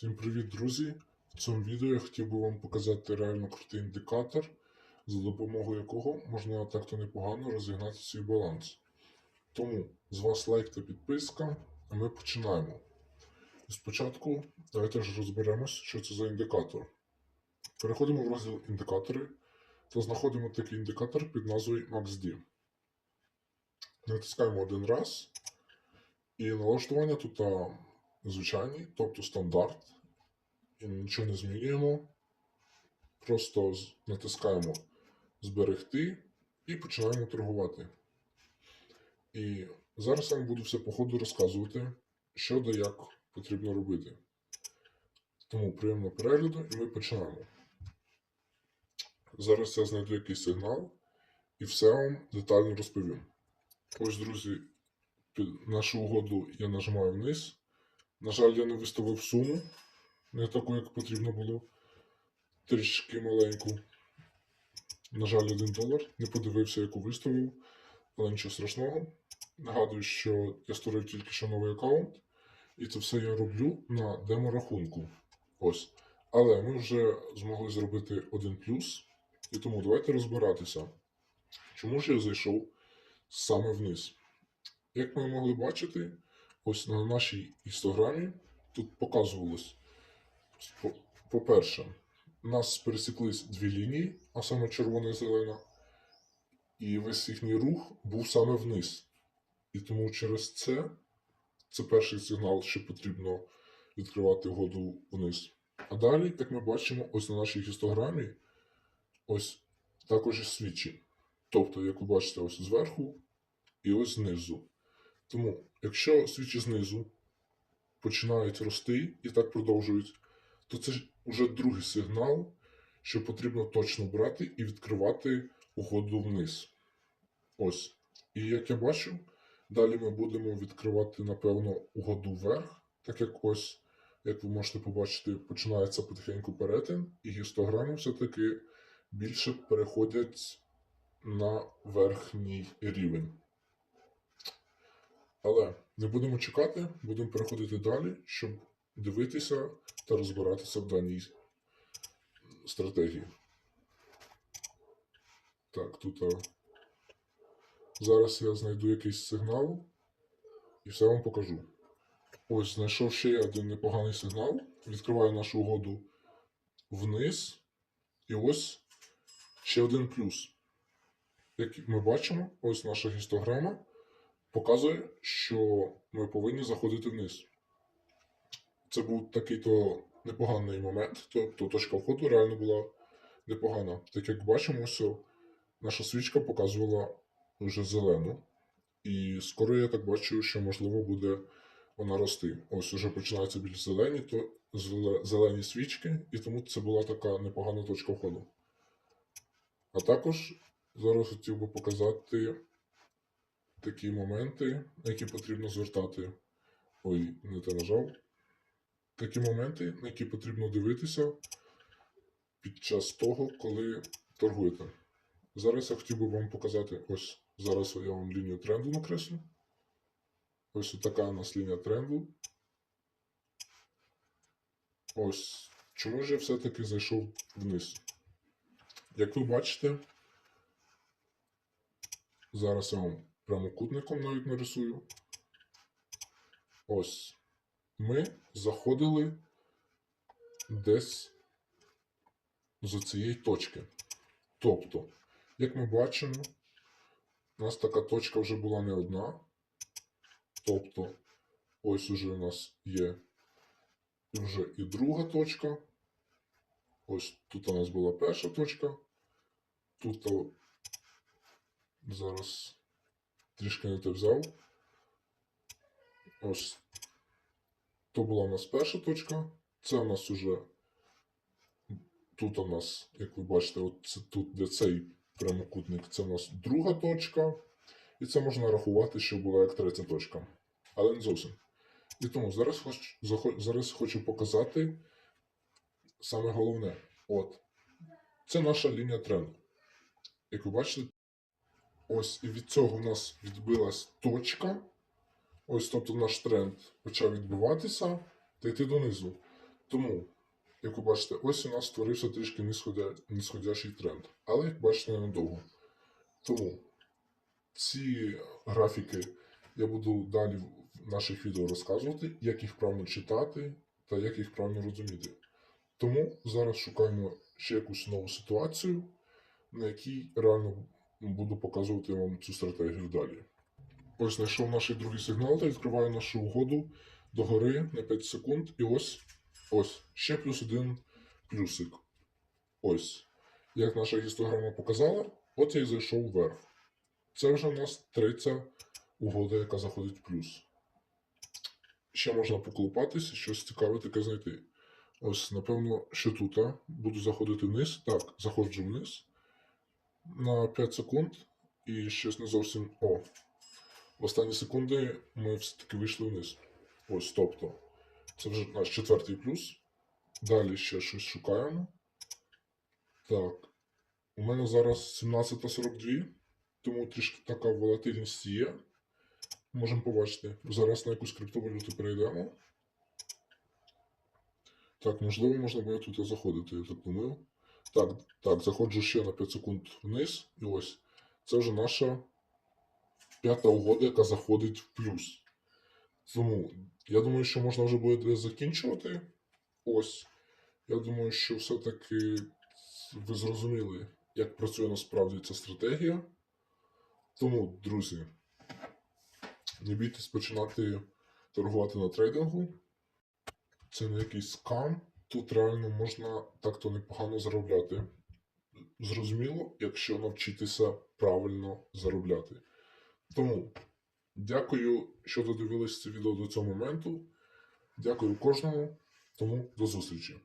Всім привіт, друзі! В цьому відео я хотів би вам показати реально крутий індикатор, за допомогою якого можна так-то непогано розігнати свій баланс. Тому з вас лайк та підписка, а ми починаємо. І спочатку давайте ж розберемось, що це за індикатор. Переходимо в розділ індикатори та знаходимо такий індикатор під назвою MaxD. Натискаємо один раз, і налаштування тут а, звичайні, тобто стандарт. І нічого не змінюємо. Просто натискаємо зберегти і починаємо торгувати. І зараз я вам буду все по ходу розказувати, що да як потрібно робити. Тому приємного перегляду і ми починаємо. Зараз я знайду якийсь сигнал і все вам детально розповім. Ось, друзі, під нашу угоду я нажимаю вниз. На жаль, я не виставив суму, не таку, як потрібно було. Трішки маленьку. На жаль, 1 долар. Не подивився, яку виставив, але нічого страшного. Нагадую, що я створив тільки що новий аккаунт, і це все я роблю на демо-рахунку. Ось. Але ми вже змогли зробити один плюс, і тому давайте розбиратися, чому ж я зайшов саме вниз. Як ми могли бачити, ось на нашій інстаграмі тут показувалось. по- По-перше, у нас пересіклись дві лінії, а саме червона і зелена, і весь їхній рух був саме вниз. І тому через це це перший сигнал, що потрібно відкривати угоду вниз. А далі, як ми бачимо, ось на нашій гістограмі, ось також і свічі. Тобто, як ви бачите, ось зверху і ось знизу. Тому, якщо свічі знизу починають рости і так продовжують, то це ж уже другий сигнал, що потрібно точно брати і відкривати угоду вниз. Ось. І як я бачу, далі ми будемо відкривати, напевно, угоду вверх, так як ось, як ви можете побачити, починається потихеньку перетин, і гістограми все-таки більше переходять на верхній рівень. Але не будемо чекати, будемо переходити далі, щоб дивитися та розбиратися в даній стратегії. Так, тут а, зараз я знайду якийсь сигнал і все вам покажу. Ось знайшов ще один непоганий сигнал. Відкриваю нашу угоду вниз. І ось ще один плюс. Як ми бачимо, ось наша гістограма показує, що ми повинні заходити вниз. Це був такий-то непоганий момент, тобто точка входу реально була непогана. Так як бачимо, що наша свічка показувала вже зелену. І скоро я так бачу, що можливо буде вона рости. Ось уже починаються більш зелені, то зелені свічки, і тому це була така непогана точка входу. А також зараз хотів би показати такі моменти, на які потрібно звертати. Ой, не те нажав. Такі моменти, на які потрібно дивитися під час того, коли торгуєте. Зараз я хотів би вам показати, ось зараз я вам лінію тренду накреслю. Ось така у нас лінія тренду. Ось. Чому ж я все-таки зайшов вниз? Як ви бачите, зараз я вам прямокутником навіть нарисую. Ось. Ми заходили десь з цієї точки. Тобто, як ми бачимо, у нас така точка вже була не одна. Тобто, ось уже у нас є вже і друга точка. Ось тут у нас була перша точка. Тут зараз трішки не те взяв. Ось. То була у нас перша точка. Це у нас уже тут у нас, як ви бачите, от це тут, де цей прямокутник, це у нас друга точка. І це можна рахувати, що була як третя точка. Але не зовсім. І тому зараз хочу, зараз хочу показати саме головне. От. Це наша лінія тренду. Як ви бачите, ось і від цього в нас відбилась точка. Ось, тобто наш тренд почав відбиватися та йти донизу. Тому, як ви бачите, ось у нас створився трішки нисходя... нисходящий тренд. Але, як бачите, ненадовго. Тому ці графіки я буду далі в наших відео розказувати, як їх правильно читати та як їх правильно розуміти. Тому зараз шукаємо ще якусь нову ситуацію, на якій реально буду показувати вам цю стратегію далі. Ось знайшов наш другий сигнал та відкриваю нашу угоду догори на 5 секунд. І ось, ось, ще плюс один плюсик. Ось. Як наша гістограма показала, от я і зайшов вверх. Це вже у нас третя угода, яка заходить в плюс. Ще можна поколупатись і щось цікаве таке знайти. Ось, напевно, що тут. Буду заходити вниз. Так, заходжу вниз на 5 секунд і щось не зовсім. О! В останні секунди ми все-таки вийшли вниз. Ось, тобто, це вже наш четвертий плюс. Далі ще щось шукаємо. Так. У мене зараз 17.42, тому трішки така волатильність є. Можемо побачити. Зараз на якусь криптовалюту перейдемо. Так, можливо, можна буде тут заходити, я так думаю. Так, так, заходжу ще на 5 секунд вниз. І ось. Це вже наша п'ята угода, яка заходить в плюс. Тому я думаю, що можна вже буде закінчувати. Ось. Я думаю, що все-таки ви зрозуміли, як працює насправді ця стратегія. Тому, друзі, не бійтесь починати торгувати на трейдингу. Це не якийсь скам. Тут реально можна так-то непогано заробляти. Зрозуміло, якщо навчитися правильно заробляти. Тому дякую, що додивились це відео до цього моменту. Дякую кожному. Тому до зустрічі.